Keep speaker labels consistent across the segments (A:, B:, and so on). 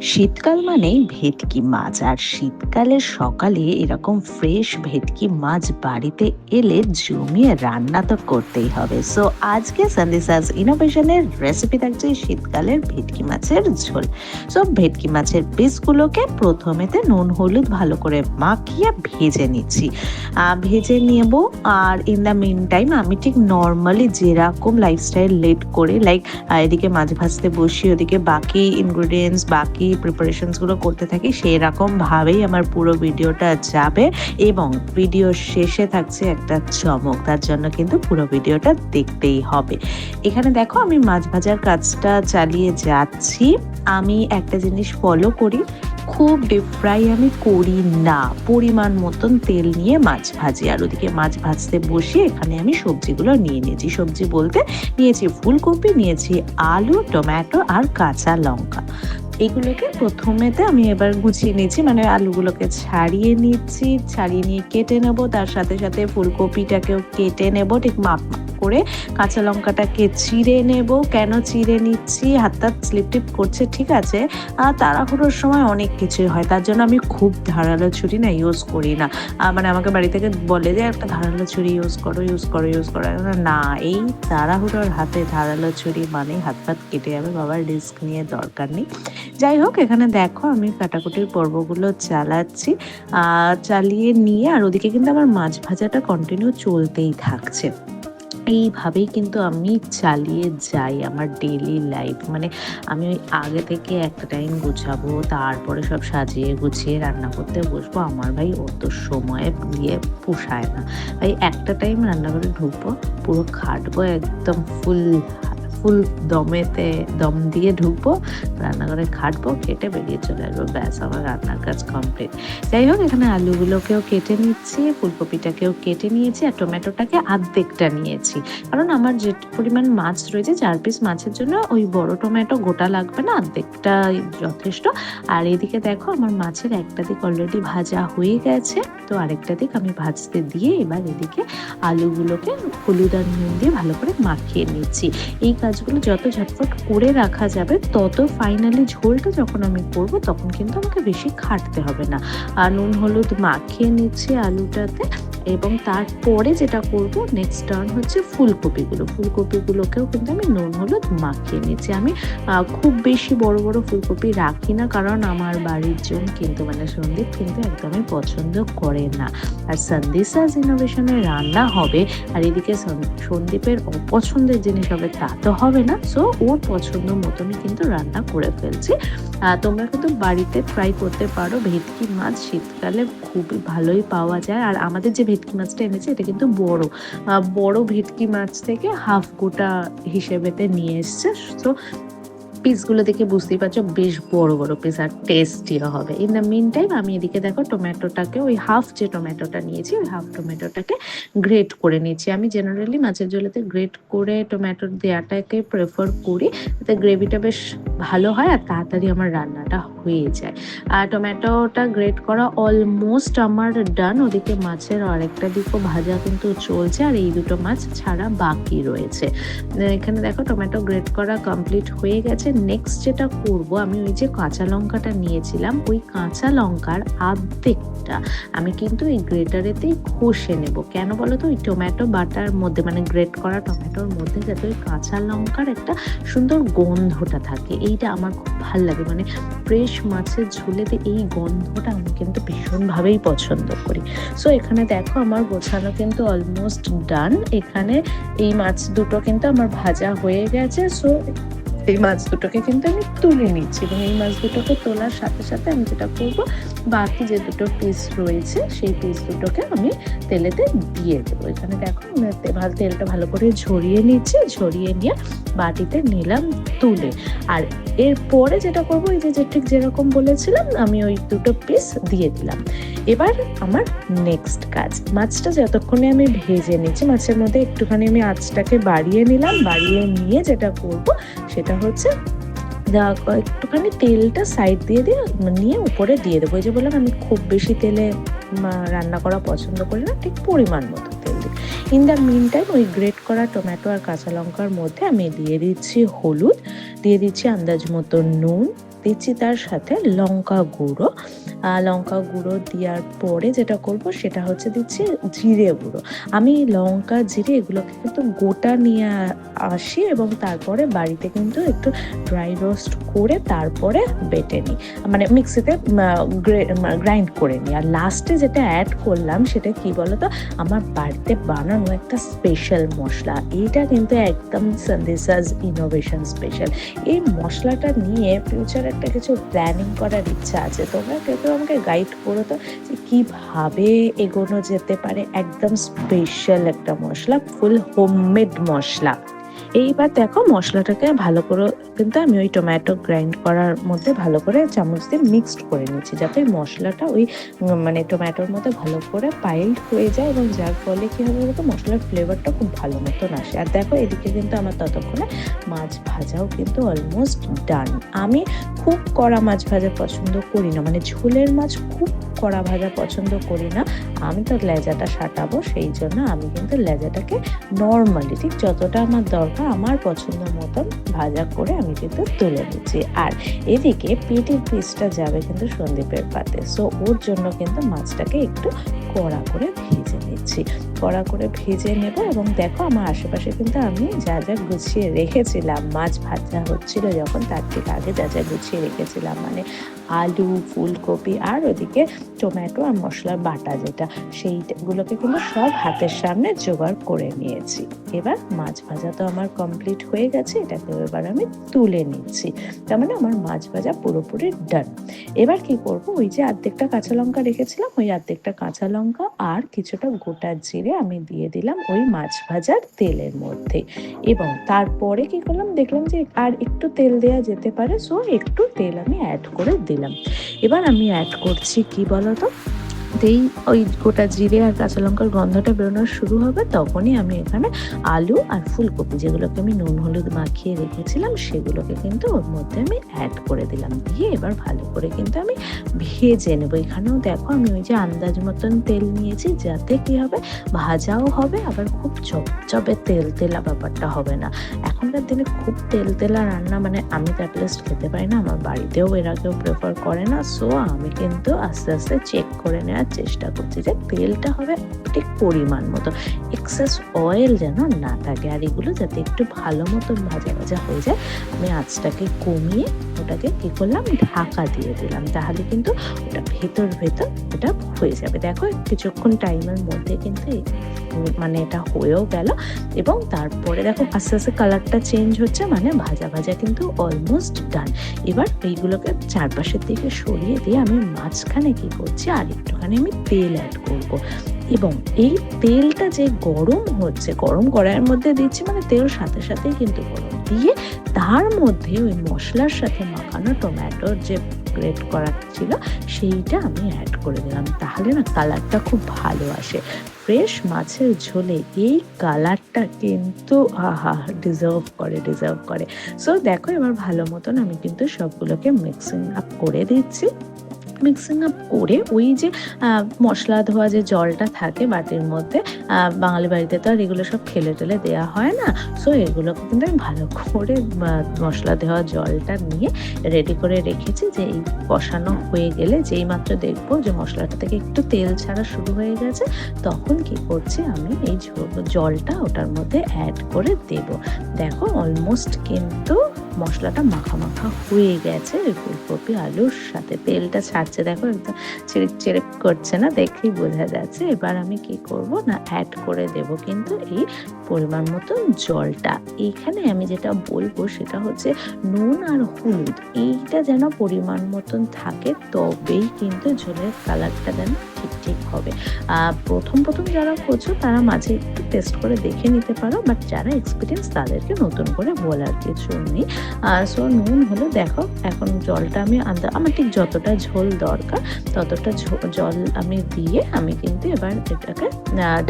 A: শীতকাল মানেই ভেটকি মাছ, আর শীতকালের সকালে এরকম ফ্রেশ ভেটকি মাছ বাড়িতে এলে জমিয়ে রান্না তো করতেই হবে। সো আজকে সান্দিসাস ইনোভেশনের রেসিপি থাকছে শীতকালের ভেটকি মাছের ঝোল। সো ভেটকি মাছের পিসগুলোকে প্রথমেতে নুন, হলুদ ভালো করে মাখিয়ে ভেজে নিচ্ছি। ভেজে নেব, আর ইন দ্য মিন টাইম আমি ঠিক নর্মালি যেরকম লাইফস্টাইল লেট করে লাইক এদিকে মাছ ভাজতে বসি, ওদিকে বাকি ইনগ্রিডিয়েন্টস বাকি প্রিপারেশনসগুলো করতে থাকি সেই রকম ভাবেই আমার পুরো ভিডিওটা যাবে এবং ভিডিও শেষে থাকছে একটা চমক, তার জন্য কিন্তু পুরো ভিডিওটা দেখতেই হবে। এখানে দেখো আমি মাছ ভাজার কাজটা চালিয়ে যাচ্ছি। আমি একটা জিনিস ফলো করি, খুব ডিপ ফ্রাই আমি করি না, পরিমাণ মতন তেল নিয়ে মাছ ভাজি। আর ওদিকে মাছ ভাজতে বসে এখানে আমি সবজিগুলো নিয়ে নিয়েছি। সবজি বলতে নিয়েছি ফুলকপি, নিয়েছি আলু, টমেটো আর কাঁচা লঙ্কা। এগুলোকে প্রথমেতে আমি এবার গুছিয়ে নিচ্ছি মানে আলুগুলোকে ছাড়িয়ে নিচ্ছি, ছাড়িয়ে নিয়ে কেটে নেব, তার সাথে সাথে ফুলকপিটাকেও কেটে নেব, ঠিক মাপ মাপ করে কাঁচা লঙ্কাটাকে চিড়ে নেব। কেন চিড়ে নিচ্ছি? হাতটা স্লিপ টিপ করছে, ঠিক আছে? আর তাড়াহুড়োর সময় অনেক কিছুই হয়। তার জন্য আমি খুব ধারালো ছুরি না ইউজ করি না। মানে আমাকে বাড়ি থেকে বলে যে, একটা ধারালো ছুরি ইউজ করো ইউজ করো ইউজ করো। না, এই তাড়াহুড়োর হাতে ধারালো ছুরি মানে হাত পাত কেটে যাবে। বাবার রিস্ক নিয়ে দরকার নেই। যাই হোক, এখানে দেখো আমি কাটাকুটির পর্বগুলো চালাচ্ছি। চালিয়ে নিয়ে আর ওদিকে কিন্তু আমার মাছ ভাজাটা কন্টিনিউ চলতেই থাকছে। এইভাবেই কিন্তু আমি চালিয়ে যাই আমার ডেলি লাইফ মানে আমি ওই আগে থেকে একটা টাইম গুছাবো, তারপরে সব সাজিয়ে গুছিয়ে রান্না করতে বসবো। আমার ভাই অত সময় দিয়ে পোষায় না। ভাই একটা টাইম রান্নাঘরে ঢুকবো, পুরো খাটবো একদম ফুল ফুল দমেতে, দম দিয়ে ঢুকবো, রান্নাঘরে খাটবো কেটে বেরিয়ে চলে আসব। ব্যাস, আমার রান্নার কাজ কমপ্লিট যাই হোক, এখানে আলুগুলোকেও কেটে নিচ্ছি, ফুলকপিটাকেও কেটে নিয়েছি, আর টমেটোটাকে আর্ধেকটা নিয়েছি। কারণ আমার যে পরিমাণ মাছ রয়েছে, চার পিস মাছের জন্য ওই বড় টমেটো গোটা লাগবে না অর্ধেকটা যথেষ্ট। আর এদিকে দেখো, আমার মাছের একটা দিক অলরেডি ভাজা হয়ে গেছে, তো আরেকটা দিক আমি ভাজতে দিয়ে এবার এদিকে আলুগুলোকে হলুদ আর নুন দিয়ে ভালো করে মাখিয়ে নিচ্ছি। এই কাজগুলো যত ঝটফট করে রাখা যাবে, তত ফাইনালি ঝোলটা যখন আমি করব, তখন কিন্তু আমাকে বেশি খাটতে হবে না। আর নুন, হলুদ মাখিয়ে নিচ্ছি আলুটাতে। এবং তারপরে যেটা করব নেক্সট টার্ন হচ্ছে ফুলকপিগুলো। ফুলকপিগুলোকেও কিন্তু আমি নুন হলুদ মাখিয়ে নিচ্ছি। আমি খুব বেশি বড় বড় ফুলকপি রাখি না, কারণ আমার বাড়ির জন কিন্তু মানে সন্দীপ কিন্তু একদমই পছন্দ করে না। আর সন্দিসাস ইনোভেশনের রান্না হবে, আর এদিকে সন- সন্দীপের অপছন্দের জিনিস হবে তা তো হবে না। সো ওর পছন্দ মতনই কিন্তু রান্না করে ফেলছি। তোমরা কিন্তু বাড়িতে ফ্রাই করতে পারো। ভেটকি মাছ শীতকালে খুবই ভালোই পাওয়া যায়। আর আমাদের যে ভেটকি মাছটা এনেছে, এটা কিন্তু বড়। বড়ো ভেটকি মাছ থেকে হাফ গোটা হিসেবেতে নিয়ে এসছে। তো পিসগুলো দেখে বুঝতেই পারছ, বেশ বড় বড় পিস আর টেস্টিও হবে। ইন দ্য মিন টাইম আমি এদিকে দেখো, টমেটোটাকে, ওই হাফ যে টমেটোটা নিয়েছি, ওই হাফ টমেটোটাকে গ্রেট করে নিয়েছি। আমি জেনারেলি মাছের ঝোলেতে গ্রেট করে টমেটো দেওয়াটাকে প্রেফার করি যাতে গ্রেভিটা বেশ ভালো হয় আর তাড়াতাড়ি আমার রান্নাটা হয়ে যায়। আর টমেটোটা গ্রেট করা অলমোস্ট আমার ডান ওদিকে মাছের আরেকটা দিকও ভাজা কিন্তু চলছে, আর এই দুটো মাছ ছাড়া বাকি রয়েছে। এখানে দেখো, টমেটো গ্রেট করা কমপ্লিট হয়ে গেছে। নেক্সট যেটা করব, আমি ওই যে কাঁচা লঙ্কাটা নিয়েছিলাম, ওই কাঁচা লঙ্কার আর্ধেকটা আমি কিন্তু এই গ্রেটারেতেই ঘষে নেব। কেন বলো তো ওই টমেটো বাটার মধ্যে মানে গ্রেট করা টমেটোর মধ্যে যাতে ওই কাঁচা লঙ্কার একটা সুন্দর গন্ধটা থাকে। এইটা আমার খুব ভালো লাগে মানে ফ্রেশ মাছের ঝোলেতে এই গন্ধটা আমি কিন্তু ভীষণভাবেই পছন্দ করি। সো এখানে দেখো আমার গোছানো কিন্তু অলমোস্ট ডান এখানে এই মাছ দুটো কিন্তু আমার ভাজা হয়ে গেছে। সো এই মাছ দুটোকে কিন্তু আমি তুলে নিচ্ছি এবং এই মাছ দুটোকে তোলার সাথে সাথে আমি যেটা করব, বাকি যে দুটো পিস রয়েছে, সেই পিস দুটোকে আমি তেলেতে দিয়ে দেবো। এখানে দেখো ভালো তেলটা ভালো করে ঝরিয়ে নিচ্ছি, ঝরিয়ে নিয়ে বাটিতে নিলাম তুলে। আর এরপরে যেটা করব, এই যে ঠিক যেরকম বলেছিলাম, আমি ওই দুটো পিস দিয়ে দিলাম। এবার আমার নেক্সট কাজ। মাছটা যতক্ষণে আমি ভেজে নিচ্ছি, মাছের মধ্যে একটুখানি আমি আঁচটাকে বাড়িয়ে নিলাম, বাড়িয়ে নিয়ে যেটা করব, সেটা হচ্ছে দা- একটুখানি তেলটা সাইড দিয়ে দিয়ে নিয়ে উপরে দিয়ে দেবো। ওই যে বললাম আমি খুব বেশি তেলে রান্না করা পছন্দ করি না, ঠিক পরিমাণ মতো তেল দিই। ইন দ্য মিন টাইম ওই গ্রেট করা টমেটো আর কাঁচা লঙ্কার মধ্যে আমি দিয়ে দিচ্ছি হলুদ, দিয়ে দিচ্ছি আন্দাজ মতো নুন দিচ্ছি তার সাথে লঙ্কা গুঁড়ো। লঙ্কা গুঁড়ো দেওয়ার পরে যেটা করব সেটা হচ্ছে দিচ্ছি জিরে গুঁড়ো। আমি লঙ্কা, জিরে এগুলোকে কিন্তু গোটা নিয়ে আসি এবং তারপরে বাড়িতে কিন্তু একটু ড্রাই রোস্ট করে তারপরে বেটে নিই। মানে মিক্সিতে গ্রাইন্ড করে নিই। আর লাস্টে যেটা অ্যাড করলাম সেটা কি বলতো? আমার বাড়িতে বানানো একটা স্পেশাল মশলা। এইটা কিন্তু একদম সন্দেশাজ ইনোভেশন স্পেশাল এই মশলাটা নিয়ে ফিউচার একটা কিছু প্ল্যানিং করার ইচ্ছা আছে। তোমরা কেউ কেউ আমাকে গাইড করো তো যে কীভাবে এগোনো যেতে পারে। একদম স্পেশাল একটা মশলা ফুল হোম হোমমেড মশলা। এইবার দেখো মশলাটাকে ভালো করে কিন্তু আমি ওই টমেটো গ্রাইন্ড করার মধ্যে ভালো করে চামচ দিয়ে মিক্সড করে নিচ্ছি যাতে মশলাটা ওই মানে টমেটোর মধ্যে ভালো করে পাইল্ড হয়ে যায় এবং যার ফলে কী হবে বলতো, মশলার ফ্লেভারটা খুব ভালো মতন আসে। আর দেখো এদিকে কিন্তু আমার ততক্ষণে মাছ ভাজাও কিন্তু অলমোস্ট ডান আমি খুব কড়া মাছ ভাজা পছন্দ করি না মানে ঝোলের মাছ খুব কড়া ভাজা পছন্দ করি না। আমি তো লেজাটা সাঁটাবো, সেই জন্য আমি কিন্তু লেজাটাকে নর্মালি ঠিক যতটা আমার দরকার আমার পছন্দ মতন ভাজা করে আমি কিন্তু তুলে নিচ্ছি। আর এদিকে পেটির পিসটা যাবে কিন্তু সন্দীপের পাতে। সো ওর জন্য কিন্তু মাছটাকে একটু কড়া করে ভেজে নিচ্ছি কড়া করে ভেজে নেব এবং দেখো আমার আশেপাশে কিন্তু আমি যা যা গুছিয়ে রেখেছিলাম, মাছ ভাজা হচ্ছিল যখন তার থেকে আগে যা যা গুছিয়ে রেখেছিলাম মানে আলু, ফুলকপি আর ওদিকে টমেটো আর মশলার বাটা যেটা, সেইগুলোকে কিন্তু সব হাতের সামনে জোগাড় করে নিয়েছি। এবার মাছ ভাজা তো আমার কমপ্লিট হয়ে গেছে, এটাকে এবার আমি তুলে নিচ্ছি। তার মানে আমার মাছ ভাজা পুরোপুরি ডান এবার কি করব, ওই যে অর্ধেকটা কাঁচা লঙ্কা রেখেছিলাম, ওই অর্ধেকটা কাঁচা লঙ্কা আর কিছুটা গোটা জিরে আমি দিয়ে দিলাম ওই মাছ ভাজার তেলের মধ্যে। এবং তারপরে কি করলাম? দেখলাম যে আর একটু তেল দেওয়া যেতে পারে সো একটু তেল আমি অ্যাড করে দিলাম। এবার আমি অ্যাড করছি কি বলতো? যেই ওই গোটা জিরে আর কাঁচা লঙ্কার গন্ধটা বেরোনো শুরু হবে। তখনই আমি এখানে আলু আর ফুলকপি, যেগুলোকে আমি নুন, হলুদ মাখিয়ে রেখেছিলাম, সেগুলোকে কিন্তু ওর মধ্যে আমি অ্যাড করে দিলাম। দিয়ে এবার ভালো করে কিন্তু আমি ভেজে নেব। এখানেও দেখো আমি ওই যে আন্দাজ মতন তেল নিয়েছি, যাতে কি হবে, ভাজাও হবে, আবার খুব চপচপে তেল তেলা ব্যাপারটা হবে না। এখনকার দিনে খুব তেল তেলা রান্না মানে আমি তো অ্যাটলিস্ট খেতে পারি না, আমার বাড়িতেও এরা কেউ প্রেফার করে না। সো আমি কিন্তু আস্তে আস্তে চেক করে নেওয়ার চেষ্টা করছি যে তেলটা হবে ঠিক পরিমাণ মতো। এক্সেস অয়েল যেন না থাকে আর এগুলো যাতে একটু ভালো মতন ভাজা ভাজা হয়ে যায়, আমি আঁচটাকে কমিয়ে ওটাকে কী করলাম, ঢাকা দিয়ে দিলাম। তাহলে কিন্তু ওটা ভেতর ভেতর ওটা হয়ে যাবে। দেখো, কিছুক্ষণ টাইমের মধ্যে কিন্তু মানে এটা হয়েও গেল। এবং তারপরে দেখো আস্তে আস্তে কালারটা চেঞ্জ হচ্ছে মানে ভাজা ভাজা কিন্তু অলমোস্ট ডান এবার এইগুলোকে চারপাশের দিকে সরিয়ে দিয়ে আমি মাঝখানে কি করছি, আর একটুখানি আমি তেল অ্যাড করব। এবং এই তেলটা যে গরম হচ্ছে, গরম কড়াইয়ের মধ্যে দিচ্ছি মানে তেল সাথে সাথেই কিন্তু গরম। দিয়ে তার মধ্যে ওই মশলার সাথে মাখানো টমেটোর যে গ্রেট করা ছিল, সেইটা আমি অ্যাড করে দিলাম। তাহলে না কালারটা খুব ভালো আসে। ফ্রেশ মাছের ঝোলে এই কালারটা কিন্তু, আহা ডিজার্ভ করে ডিজার্ভ করে। সো দেখো এবার ভালো মতন আমি কিন্তু সবগুলোকে মিক্সিং আপ করে দিচ্ছি। মিক্সিং আপ করে ওই যে মশলা ধোয়া যে জলটা থাকে বাটির মধ্যে বাঙালি বাড়িতে তো আর এগুলো সব খেলে টেলে দেওয়া হয় না। সো এগুলোকে কিন্তু আমি ভালো করে মশলা দেওয়া জলটা নিয়ে রেডি করে রেখেছি যে এই কষানো হয়ে গেলে যেই মাত্র দেখব যে মশলাটা থেকে একটু তেল ছাড়া শুরু হয়ে গেছে, তখন কি করছি আমি এই জলটা ওটার মধ্যে অ্যাড করে দেব। দেখো অলমোস্ট কিন্তু মশলাটা মাখা মাখা হয়ে গেছে। ফুলকপি, আলুর সাথে তেলটা ছাড়ছে। দেখো একদম চিরিক চিরিক করছে না, দেখেই বোঝা যাচ্ছে। এবার আমি কি করব না অ্যাড করে দেব কিন্তু এই পরিমাণ মতন জলটা। এইখানে আমি যেটা বলব সেটা হচ্ছে নুন আর হলুদ। এইটা যেন পরিমাণ মতন থাকে, তবেই কিন্তু ঝোলের কালারটা যেন ঠিক ঠিক হবে। প্রথম প্রথম যারা খোঁজো, তারা মাঝে একটু টেস্ট করে দেখে নিতে পারো বাট যারা এক্সপিরিয়েন্স তাদেরকে নতুন করে বলার কিছু নেই। সো নুন হলো দেখো, এখন জলটা আমি আন্দা আমার ঠিক যতটা ঝোল দরকার, ততটা জল আমি দিয়ে আমি কিন্তু এবার এটাকে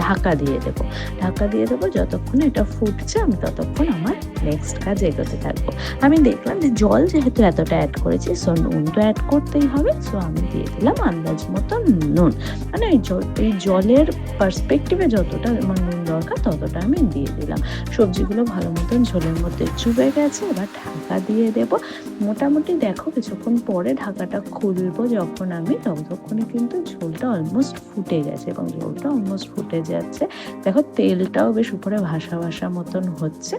A: ঢাকা দিয়ে দেবো। ঢাকা দিয়ে দেবো যতক্ষণ এটা ফুটছে, আমি ততক্ষণ আমার নেক্সট কাজ এগোতে থাকব। আমি দেখলাম যে জল যেহেতু এতটা অ্যাড করেছি সো নুন তো অ্যাড করতেই হবে সো আমি দিয়ে দিলাম আন্দাজ মতো নুন। মানে এই জল, এই জলের পার্সপেক্টিভে যতটা আমার নুন দরকার, ততটা আমি দিয়ে দিলাম। সবজিগুলো ভালো মতন ঝোলের মধ্যে চুবে গেছে, এবার ঢাকা দিয়ে দেব। মোটামুটি দেখো, কিছুক্ষণ পরে ঢাকাটা খুলবো যখন আমি, ততক্ষণে কিন্তু ঝোলটা অলমোস্ট ফুটে গেছে এবং ঝোলটা অলমোস্ট ফুটে যাচ্ছে। দেখো, তেলটাও বেশ উপরে ভাসা ভাসা মতন হচ্ছে।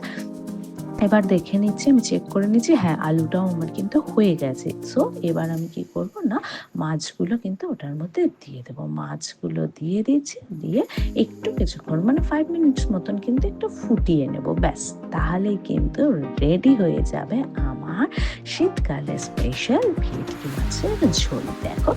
A: এবার দেখে নিচ্ছি, আমি চেক করে নিচ্ছি। হ্যাঁ আলুটাও আমার কিন্তু হয়ে গেছে। সো এবার আমি কি করব না, মাছগুলো কিন্তু ওটার মধ্যে দিয়ে দেবো। মাছগুলো দিয়ে দিচ্ছি, দিয়ে একটু কিছুক্ষণ মানে ফাইভ মিনিটস মতন কিন্তু একটু ফুটিয়ে নেব। ব্যাস তাহলেই কিন্তু রেডি হয়ে যাবে আমার শীতকালে স্পেশাল ভেটকি মাছের ঝোল। দেখো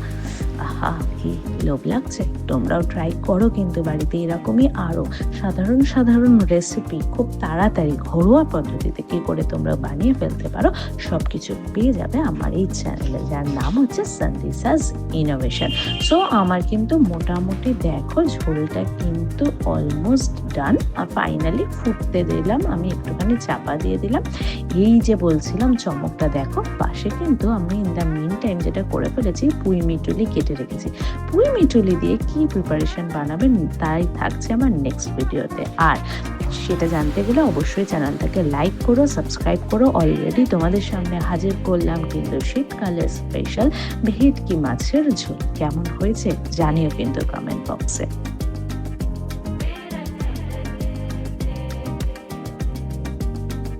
A: আহা, কি লোভ লাগছে? তোমরাও ট্রাই করো কিন্তু বাড়িতে এরকমই আরও সাধারণ সাধারণ রেসিপি খুব তাড়াতাড়ি ঘরোয়া পদ্ধতিতে কি করে তোমরা বানিয়ে ফেলতে পারো সব কিছু পেয়ে যাবে আমার এই চ্যানেলে যার নাম হচ্ছে সন্দিসাস ইনোভেশন সো আমার কিন্তু মোটামুটি দেখো ঝোলটা কিন্তু অলমোস্ট ডান আর ফাইনালি ফুটতে দিলাম, আমি একটুখানি চাপা দিয়ে দিলাম। এই যে বলছিলাম, চমকটা দেখো, পাশে কিন্তু আমি ইন দ্য মিন টাইম যেটা করে ফেলেছি, পুঁই মিটুলি কেটে রেখেছি। পুঁই মিটুলি দিয়ে কি প্রিপারেশন বানাবেন তাই থাকছে আমার নেক্সট ভিডিওতে আর সেটা জানতে গেলে অবশ্যই চ্যানেলটাকে লাইক করো সাবস্ক্রাইব করো। অলরেডি তোমাদের সামনে হাজির করলাম কিন্তু শীতকালের স্পেশাল ভেটকি মাছের ঝোল। কেমন হয়েছে জানিও কিন্তু কমেন্ট বক্সে